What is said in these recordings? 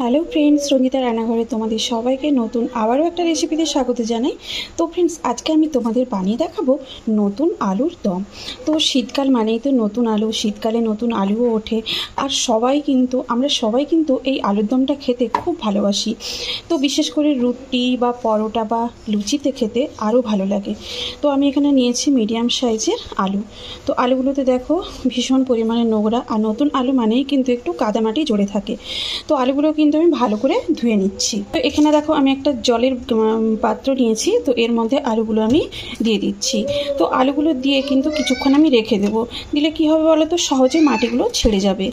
Hello friends রঙ্গিতা রান্নাঘরে তোমাদের সবাইকে নতুন আবারও একটা রেসিপিতে স্বাগত জানাই। তো ফ্রেন্ডস, আজকে আমি তোমাদের বানিয়ে দেখাবো নতুন আলুর দম। তো শীতকাল মানেই তো নতুন আলু, শীতকালে নতুন আলুও ওঠে। আর সবাই কিন্তু, আমরা সবাই কিন্তু এই আলুর দমটা খেতে খুব ভালোবাসি। তো বিশেষ করে রুটি বা পরোটা বা লুচিতে খেতে আরও ভালো লাগে। তো আমি এখানে নিয়েছি মিডিয়াম সাইজের আলু। তো আলুগুলোতে দেখো, ভীষণ পরিমাণে নোংরা। আর নতুন আলু মানেই কিন্তু একটু কাদামাটি জড়ে থাকে। তো আলুগুলো কিন্তু আমি ভালো করে ধুয়ে নিচ্ছি। তো এখানে দেখো আমি একটা জলের পাত্র নিয়েছি, তো এর মধ্যে আলুগুলো আমি দিয়ে দিচ্ছি। তো আলুগুলো দিয়ে কিন্তু কিছুক্ষণ আমি রেখে দেবো। দিলে কি হবে বলো তো? সহজে মাটিগুলো ছেড়ে যাবে।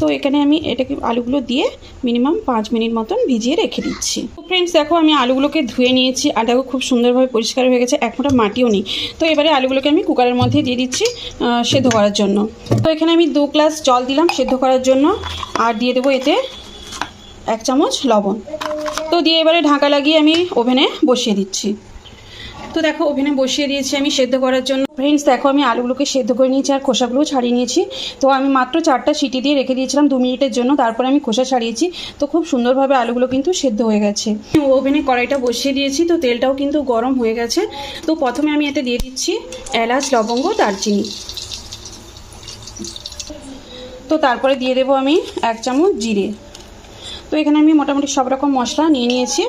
তো এখানে আমি এটাকে আলুগুলো দিয়ে মিনিমাম পাঁচ মিনিট মতন ভিজিয়ে রেখে দিচ্ছি। তো ফ্রেন্ডস দেখো আমি আলুগুলোকে ধুয়ে নিয়েছি আর দেখো খুব সুন্দরভাবে পরিষ্কার হয়ে গেছে, এক ফোঁটা মাটিও নেই। তো এবারে আলুগুলোকে আমি কুকারের মধ্যে দিয়ে দিচ্ছি সেদ্ধ করার জন্য। তো এখানে আমি দু গ্লাস জল দিলাম সেদ্ধ করার জন্য আর দিয়ে দেবো এতে এক চামচ লবণ। তো দিয়ে এবারে ঢাকা লাগিয়ে আমি ওভেনে বসিয়ে দিচ্ছি। তো দেখো, ওভেনে বসিয়ে দিয়েছি আমি সেদ্ধ করার জন্য। ফ্রেন্ডস দেখো, আমি আলুগুলোকে সেদ্ধ করে নিয়েছি আর খোসাগুলোও ছাড়িয়ে নিয়েছি। তো আমি মাত্র চারটা সিটি দিয়ে রেখে দিয়েছিলাম দু মিনিটের জন্য, তারপরে আমি খোসা ছাড়িয়েছি। তো খুব সুন্দরভাবে আলুগুলো কিন্তু সেদ্ধ হয়ে গেছে। ওভেনে কড়াইটা বসিয়ে দিয়েছি, তো তেলটাও কিন্তু গরম হয়ে গেছে। তো প্রথমে আমি এতে দিয়ে দিচ্ছি এলাচ, লবঙ্গ, দারচিনি। তো তারপরে দিয়ে দেবো আমি এক চামচ জিরে। তো এখানে আমি মোটামুটি সব রকম মশলা নিয়ে নিয়েছি।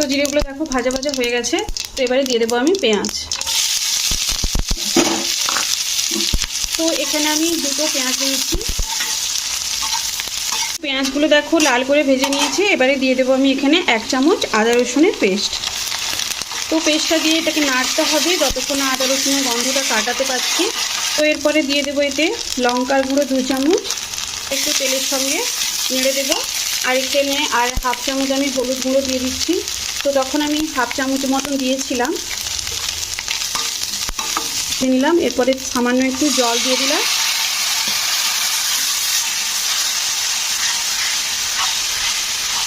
তো জিরেগুলো দেখো ভাজা ভাজা হয়ে গেছে। তো এবারে দিয়ে দেবো আমি পেঁয়াজ। তো এখানে আমি দুটো পেঁয়াজ নিয়েছি। পেঁয়াজগুলো দেখো লাল করে ভেজে নিয়েছি। এবারে দিয়ে দেবো আমি এখানে এক চামচ আদা রসুনের পেস্ট। তো পেস্টটা দিয়ে এটাকে নাড়তে হবে যতক্ষণ না আদা রসুনের গন্ধটা কাটাতে পারছি। তো এরপরে দিয়ে দেবো এতে লঙ্কার গুঁড়ো দু চামচ। একটু তেলের সঙ্গে নেড়ে দেবো। আর এখানে আর হাফ চামচ আমি হলুদ গুঁড়ো দিয়ে দিচ্ছি। তো তখন আমি হাফ চামচ মতন দিয়েছিলাম, দিয়ে নিলাম, এরপরে সামান্য একটু জল দিয়ে দিলাম।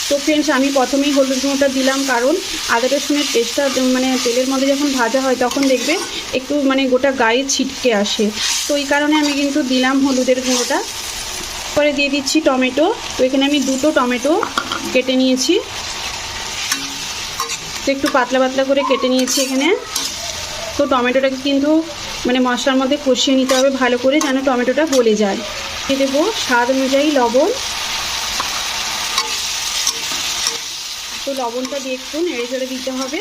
তো ফ্রেন্ডস আমি প্রথমেই হলুদ গুঁড়োটা দিলাম, কারণ আদা রসুনের পেস্টটা মানে তেলের মধ্যে যখন ভাজা হয়, তখন দেখবে একটু মানে গোটা গায়ে ছিটকে আসে। তো এই কারণে আমি কিন্তু দিলাম হলুদের গুঁড়োটা। পরে দিয়ে দিচ্ছি টমেটো। তো এখানে আমি দুটো টমেটো কেটে নিয়েছি। তো একটু পাতলা পাতলা করে কেটে নিয়েছি এখানে। তো টমেটোটাকে কিন্তু মানে মশলার মধ্যে কষিয়ে নিতে হবে ভালো করে যেন টমেটোটা গলে যায়। দিয়ে দেবো স্বাদ অনুযায়ী লবণ। তো লবণটা দিয়ে একটু নেড়ে চড়ে দিতে হবে।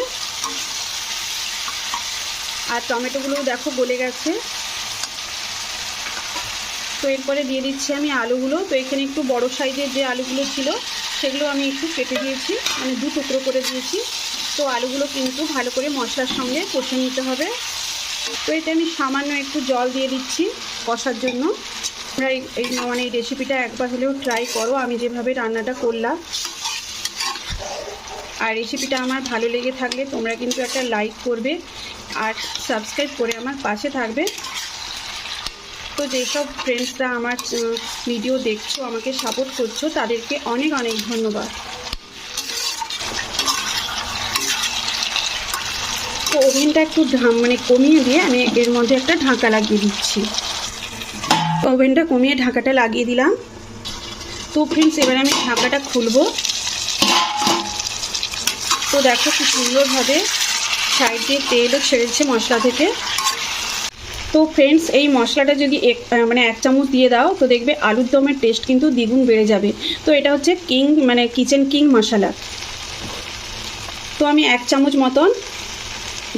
আর টমেটোগুলো দেখো গলে গেছে। তো এরপরে দিয়ে দিচ্ছি আমি আলুগুলো। তো এখানে একটু বড় সাইজের যে আলুগুলো ছিল, সেগুলো আমি একটু কেটে দিয়েছি। মানে দু টুকরো করে দিয়েছি। তো আলুগুলো কিন্তু ভালো করে মশলার সঙ্গে কষে নিতে হবে। তো এতে আমি সামান্য একটু জল দিয়ে দিচ্ছি কষার জন্য। তোমরা এই মানে এই রেসিপিটা একবার হলেও ট্রাই করো, আমি যেভাবে রান্নাটা করলাম। আর রেসিপিটা আমার ভালো লেগে থাকলে তোমরা কিন্তু একটা লাইক করবে আর সাবস্ক্রাইব করে আমার পাশে থাকবে। তো যেসব ফ্রেন্ডসরা আমার ভিডিও দেখছ, আমাকে সাপোর্ট করছ, তাদেরকে অনেক অনেক ধন্যবাদ। ওভেনটা একটু মানে কমিয়ে দিয়ে আমি এর মধ্যে একটা ঢাকা লাগিয়ে দিচ্ছি। ওভেনটা কমিয়ে ঢাকাটা লাগিয়ে দিলাম। তো ফ্রেন্ডস এবার আমি ঢাকাটা খুলবো। তো দেখো কি সুন্দরভাবে সাইড দিয়ে তেলও ছেড়েছে মশলা থেকে। তো ফ্রেন্ডস এই মশলাটা যদি এক মানে এক চামচ দিয়ে দাও, তো দেখবে আলুর দমের টেস্ট কিন্তু দ্বিগুণ বেড়ে যাবে। তো এটা হচ্ছে কিং মানে কিচেন কিং মশলা। তো আমি এক চামচ মতন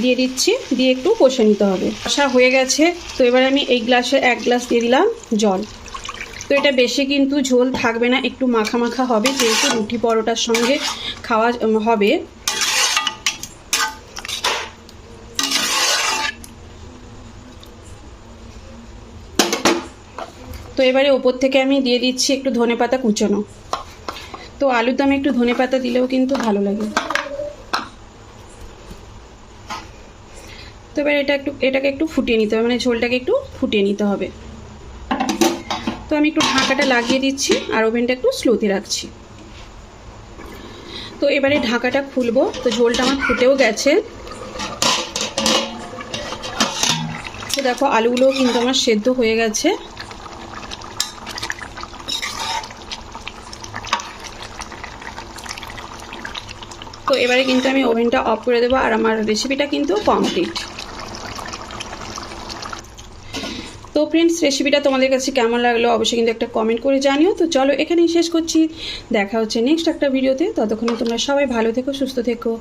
দিয়ে দিচ্ছি, দিয়ে একটু কষে নিতে হবে। কষা হয়ে গেছে, তো এবার আমি এই গ্লাসে এক গ্লাস দিয়ে দিলাম জল। তো এটা বেশি কিন্তু ঝোল থাকবে না, একটু মাখা মাখা হবে, যেহেতু রুটি পরোটার সঙ্গে খাওয়া হবে। তো এবারে ওপর থেকে আমি দিয়ে দিচ্ছি একটু ধনে পাতা কুচোনো। তো আলুর দামে একটু ধনে পাতা দিলেও কিন্তু ভালো লাগে। তো এবার এটা একটু, এটাকে একটু ফুটিয়ে নিতে হবে মানে ঝোলটাকে একটু ফুটিয়ে নিতে হবে। তো আমি একটু ঢাকাটা লাগিয়ে দিচ্ছি আর ওভেনটা একটু স্লোতে রাখছি। তো এবারে ঢাকাটা খুলবো, তো ঝোলটা আমার ফুটেও গেছে। তো দেখো, আলুগুলোও কিন্তু আমার সেদ্ধ হয়ে গেছে। তো এবারে কিন্তু আমি ওভেনটা অফ করে দেবো আর আমার রেসিপিটা কিন্তু কমপ্লিট তো ফ্রেন্ডস রেসিপিটা তোমাদের কাছে কেমন লাগল অবশ্যই কিন্তু একটা কমেন্ট করে জানিও। তো চলো এখানেই শেষ করছি। দেখা হচ্ছে নেক্সট একটা ভিডিওতে ততক্ষণে তোমরা সবাই ভালো থেকো, সুস্থ থেকো।